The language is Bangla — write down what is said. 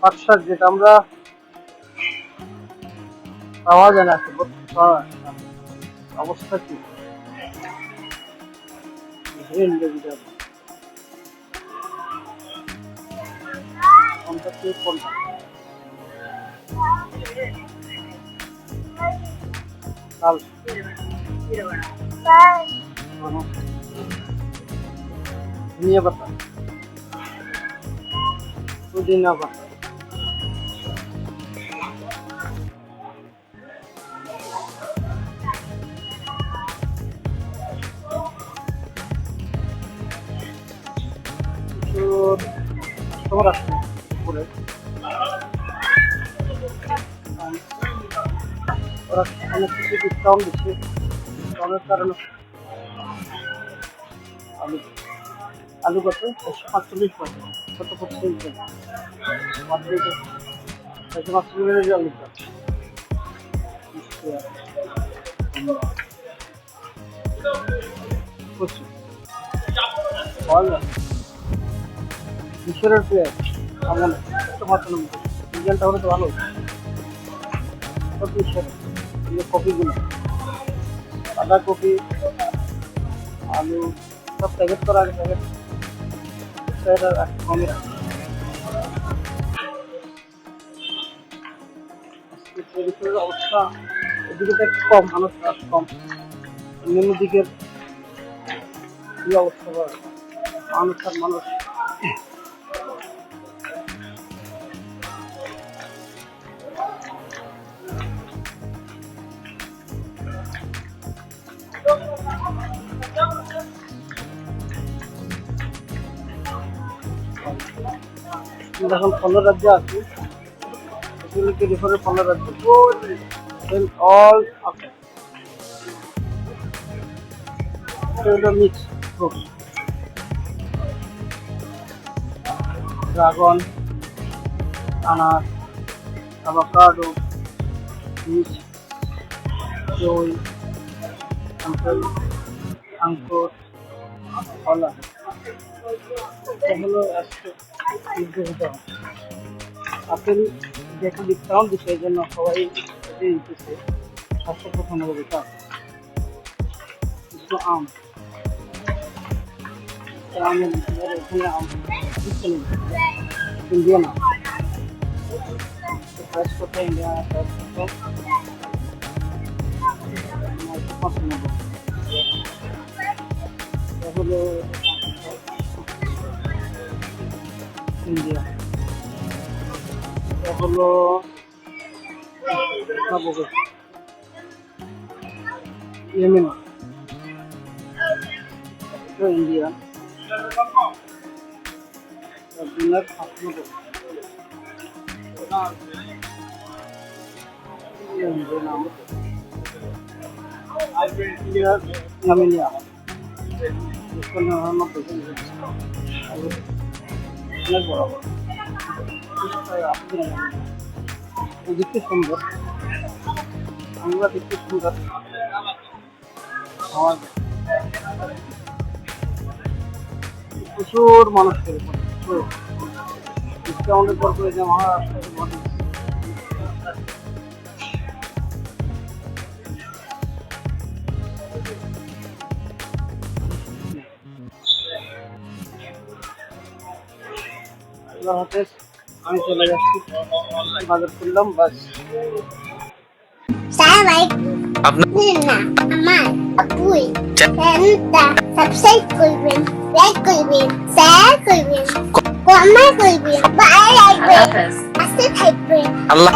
পাট শাক যেটা আমরা পাওয়া যায় না। অবস্থা কি? কোনটা কি কোনটা ধনিয়া পাতা। প্রচুর কাস্টমার আসছে উপরে ওরা অনেক কিছু ডিসকাউন্ট দিচ্ছে ডিসকাউন্টের কারণে আলু আলু কত? একশো পাঁচচল্লিশ পয়সা কত পার্সেন্ট একশো পাঁচচল্লিশ আলু প্রচুর যায় মিশরের পেঁয়াজ কেমন রিজাল্টটা হলে তো ভালো। সব এই কপিগুলো। বাঁধাকপি আলু, সব প্যাকেট করা আছে প্যাকেট কমে অবস্থা এদিকে কম, মানুষ কম। অন্যান্য দিকের কি অবস্থা মানুষ মানুষ। এখন পনেরো রাজ্যে আছি, এগুলিকে রেফারে পনেরো রাজ্য। Then all after mix fruit dragon আনার অ্যাভোকাডো পিচ দই আঙ্কুর কলা এটা হলো আপেল যে একটা ডিসকাউন্ট দিচ্ছে এই জন্য সবাই এটাই দিতেছে। সাতশো পঁচানব্বই টাকা কিছু আম। আমের এখানে আম ইন্ডিয়ান আম প্রাইস কত ইন্ডিয়ান প্রাইস কত নয়শো পঁচানব্বই এটা হলো ইন্ডিয়া এটা হলো নব্বই ইয়েমেন এটা ইন্ডিয়ান দিনার পাঁচশো ইন্ডিয়ার নামিনিয়া দুশো নিরানব্বই অনেক বড় বড় দেখতে সুন্দর। আমরা দেখতে সুন্দর। প্রচুর মানুষ করে ডিসকাউন্টের পর করে যে মহারাষ্ট্রের আল্লাহ হাফেজ আমি চলে যাচ্ছি। বাজার করলাম বাস। সাবস্ক্রাইব করবেন লাইক করবেন শেয়ার করবেন কমেন্ট করবেন থাকবেন আল্লাহ